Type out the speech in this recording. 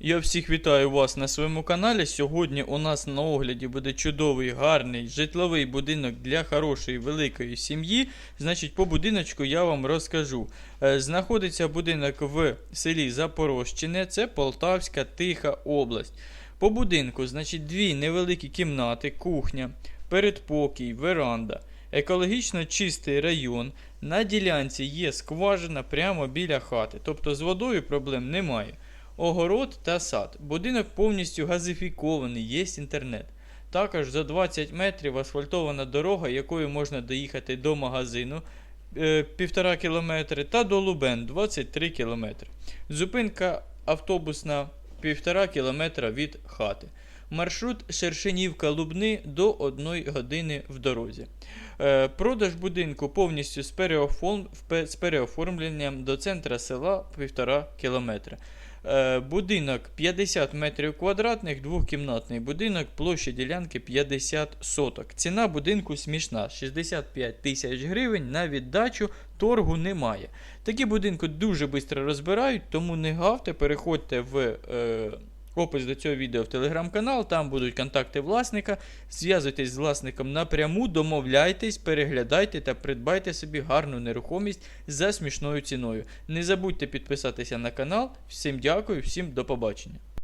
Я всіх вітаю вас на своєму каналі. Сьогодні у нас на огляді буде чудовий, гарний житловий будинок для хорошої великої сім'ї. Значить, по будиночку я вам розкажу. Е, Знаходиться будинок в селі Запорожчине, це Полтавська Тиха область. По будинку, значить, дві невеликі кімнати, кухня, передпокій, веранда. Екологічно чистий район. На ділянці є скважина прямо біля хати, тобто з водою проблем немає. Огород та сад. Будинок повністю газифікований, є інтернет. Також за 20 метрів асфальтована дорога, якою можна доїхати до магазину е, 1,5 км та до Лубен 23 км. Зупинка автобусна 1,5 км від хати. Маршрут Шершенівка Лубни до 1 години в дорозі. Е, продаж будинку повністю з, переоформ... з переоформленням до центра села 1,5 км. Е, будинок 50 метрів квадратних, двохкімнатний будинок, площа ділянки 50 соток. Ціна будинку смішна 65 тисяч гривень на віддачу торгу немає. Такі будинки дуже швидко розбирають, тому не гавте, переходьте в е, опис до цього відео в телеграм-канал, там будуть контакти власника. Зв'язуйтесь з власником напряму, домовляйтесь, переглядайте та придбайте собі гарну нерухомість за смішною ціною. Не забудьте підписатися на канал. Всім дякую, всім до побачення.